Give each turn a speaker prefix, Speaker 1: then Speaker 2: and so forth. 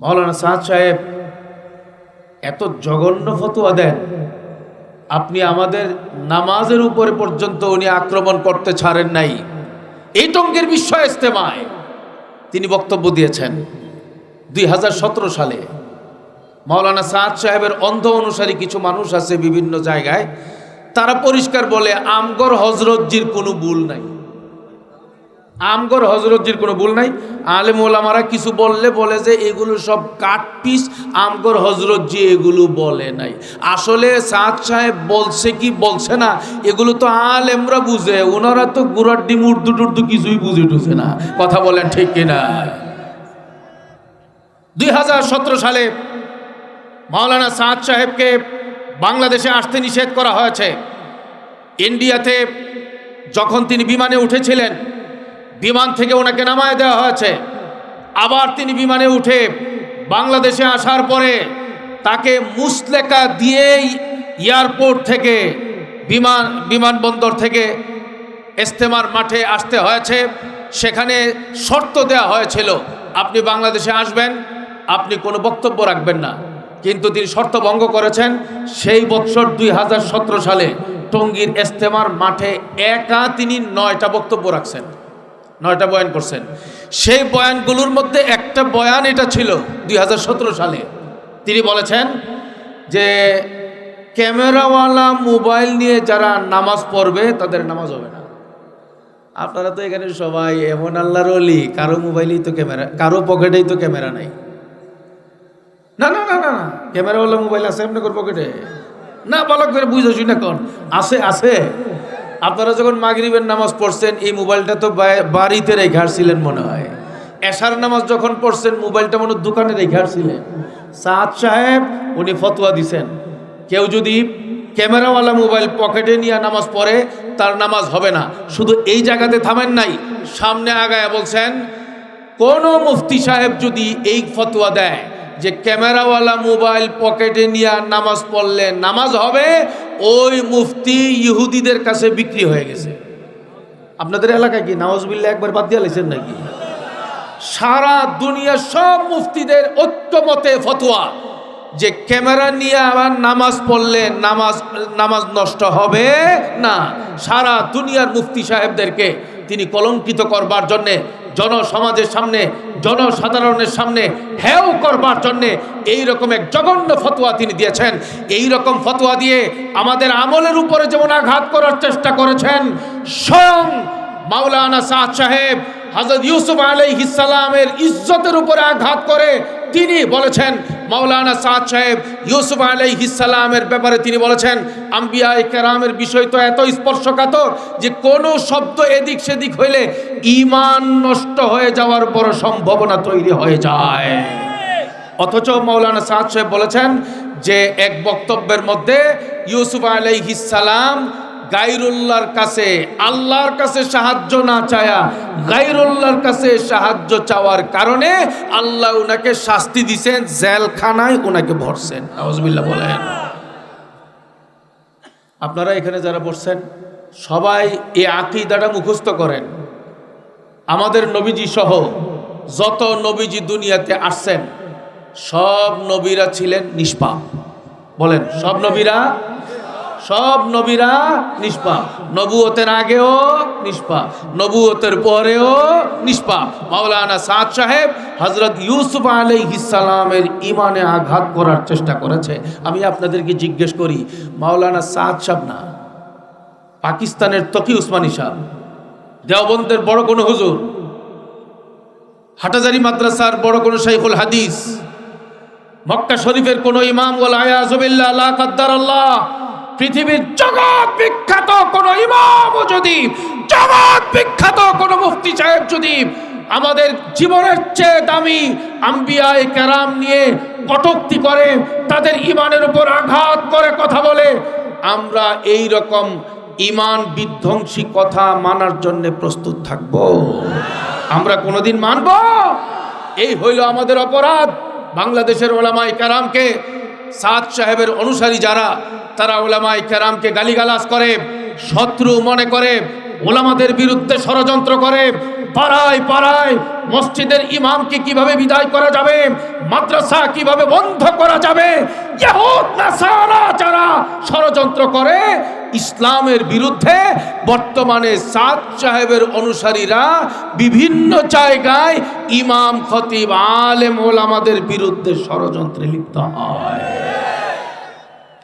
Speaker 1: মৌলানা সাদ সাহেব, এত জঘন্য ফতোয়া দেন। আপনি আমাদের নামাজের উপরে পর্যন্ত উনি আক্রমণ করতে ছাড়েন নাই। এই টঙ্গের বিশ্ব ইস্তেমায় তিনি বক্তব্য দিয়েছেন। দুই হাজার সতেরো সালে মাওলানা সাদ সাহেবের অন্ধ অনুসারী কিছু মানুষ আছে বিভিন্ন জায়গায়। তারা পরিষ্কার বলে, আমগর হজরতজির কোনো ভুল নাই। আমগর হজরতজির কোনো ভুল নাই। আলেম ওলামারা কিছু বললে বলে যে, এগুলো সব কাট পিস, আমগর হজরতজি এগুলো বলে নাই। আসলে সাদ সাহেব বলছে কি, বলছে না, এগুলো তো আলেমরা বুঝে, ওনারা তো গুড়ার ডিম, উর্দু টুর্দু কিছুই বুঝে টুঝে না। কথা বলেন ঠিক কিনা দুই হাজার সতেরো সালে মাওলানা সাদ সাহেবকে বাংলাদেশে আসতে নিষেধ করা হয়েছে। ইন্ডিয়াতে যখন তিনি বিমানে উঠেছিলেন বিমান থেকে ওনাকে নামায় দেওয়া হয়েছে। আবার তিনি বিমানে উঠে বাংলাদেশে আসার পরে তাকে মুসলেকা দিয়েই এয়ারপোর্ট থেকে বিমান, বিমানবন্দর থেকে ইস্তেমার মাঠে আসতে হয়েছে। সেখানে শর্ত দেওয়া হয়েছিল, আপনি বাংলাদেশে আসবেন, আপনি কোনো বক্তব্য রাখবেন না। কিন্তু তিনি শর্ত ভঙ্গ করেছেন, সেই বৎসর দুই সালে টঙ্গীর ইস্তেমার মাঠে একা তিনি নয়টা বক্তব্য রাখছেন। নয়টা বয়ান করছেন। সেই বয়ানগুলোর মধ্যে একটা বয়ান এটা ছিল দুই হাজার সতেরো সালে। তিনি বলেছেন যে, ক্যামেরাওয়ালা মোবাইল নিয়ে যারা নামাজ পড়বে, তাদের নামাজ হবে না। আপনারা তো এখানে সবাই এমন আল্লাহর অলি কারও মোবাইলেই তো ক্যামেরা, কারও পকেটেই তো ক্যামেরা নাই। না না না না না, ক্যামেরাওয়ালা মোবাইল আছে আপনার পকেটে? না ভালো করে বুঝেছি না কোন। আছে আছে। আপনারা যখন মাগরিবের নামাজ পড়ছেন, এই মোবাইলটা তো বাড়িতে রেখে আসছিলেন মনে হয়। এশার নামাজ যখন পড়ছেন, মোবাইলটা মনে দোকানে রেখে আসছিলেন। সাদ সাহেব, উনি ফতোয়া দিছেন, কেউ যদি ক্যামেরাওয়ালা মোবাইল পকেটে নিয়ে নামাজ পড়ে, তার নামাজ হবে না। শুধু এই জায়গাতে থামেন নাই, সামনে আগায় বলছেন, কোন মুফতি সাহেব যদি এই ফতোয়া দেয় যে ক্যামেরাওয়ালা মোবাইল পকেটে নিয়ে নামাজ পড়লে নামাজ হবে ওই মুফতি ইহুদিদের কাছে বিক্রি হয়ে গেছে। আপনাদের এলাকায় কি নওয়াজবিল্লা একবার বাদ দিয়ে লাইছেন নাকি? সারা দুনিয়ার সব মুফতিদের ঐক্যমতে ফতোয়া যে ক্যামেরা নিয়ে আবার নামাজ পড়লে নামাজ নামাজ নষ্ট হবে না। সারা দুনিয়ার মুফতি সাহেবদেরকে তিনি কলঙ্কিত করবার জন্যে জনসমাজের সামনে, জনসাধারণের সামনে হেও করবার জন্যে এই রকম এক জঘন্য ফতোয়া তিনি দিয়েছেন। এই রকম ফতোয়া দিয়ে আমাদের আমলের উপরে যেমন আঘাত করার চেষ্টা করেছেন, স্বয়ং মাওলানা সাদ সাহেব হজরত ইউসুফ আলাইহিসালামের ইজ্জতের উপরে আঘাত করে তিনি বলেছেন মাওলানা সাদ সাহেব ইউসুফ আলাইহিসালামের ব্যাপারে তিনি বলেছেন আম্বিয়া কেরামের বিষয় তো এত স্পর্শকাতর যে কোনো শব্দ এদিক সেদিক হইলে ইমান নষ্ট হয়ে যাওয়ার বড় সম্ভাবনা তৈরি হয়ে যায়। অথচ মৌলানা সাদ সাহেব বলেছেন যে, এক বক্তব্যের মধ্যে ইউসুফ আলাইহিসালাম গাইরুল্লাহর কাছে, আল্লাহর কাছে সাহায্য না চায়া গাইরুল্লাহর কাছে সাহায্য চাওয়ার কারণে আল্লাহ উনাকে শাস্তি দিছেন, জেলখানায় উনাকে ভরছেন। নওয়াজবিল্লাহ বলেন। আপনারা এখানে যারা বসছেন, সবাই এই আকিদাটা মুখস্থ করেন। আমাদের নবীজি সহ যত নবীজি দুনিয়াতে আসছেন, সব নবীরা ছিলেন নিষ্পাপ। বলেন, সব নবীরা সব নবীরা নিষ্পাপ। নবুয়তের আগেও নিষ্পাপ। নবুয়তের পরেও নিষ্পাপ। মাওলানা সাদ সাহেব হজরত ইউসুফ আলাইহিসালামের ইমানে আঘাত করার চেষ্টা করেছে। আমি আপনাদেরকে জিজ্ঞেস করি, মাওলানা সাদ সাহেব না? পাকিস্তানের তকি উসমানী সাহেব। দেওবন্দের বড় কোনো হুজুর? হাটাজারি মাদ্রাসার বড় কোনো শাইখুল হাদিস? মক্কা শরীফের কোনো ইমাম ওল আয়াজবিল্লাহ আল্লাহ কাদ্দার আল্লাহ। পৃথিবীর জগৎ বিখ্যাত কোনো ইমামও যদি, জগৎ বিখ্যাত কোনো মুফতি সাহেব যদি আমাদের জীবনের চেয়ে দামি আম্বিয়ায় ক্যারাম নিয়ে কটুক্তি করে, তাদের ইমানের উপর আঘাত করে কথা বলে, আমরা এই রকম ইমান বিধ্বংসী কথা মানার জন্য প্রস্তুত থাকব। আমরা কোনোদিন মানব? এই হইল আমাদের অপরাধ। বাংলাদেশের ওলামাই কারামকে সাদ সাহেবের অনুসারী যারা, তারা ওলামাই কেরামকে গালিগালাজ করে, শত্রু মনে করে, ওলামাদের বিরুদ্ধে ষড়যন্ত্র করে, পাড়ায় পাড়ায় মসজিদের ইমামকে কীভাবে বিদায় করা যাবে, মাদ্রাসা কীভাবে বন্ধ করা যাবে যারা ষড়যন্ত্র করে ইসলামের বিরুদ্ধে বর্তমানে সাদ সাহেবের অনুসারীরা বিভিন্ন জায়গায় ইমাম খতিব আলেম ওলামাদের বিরুদ্ধে ষড়যন্ত্রে লিপ্ত হয়।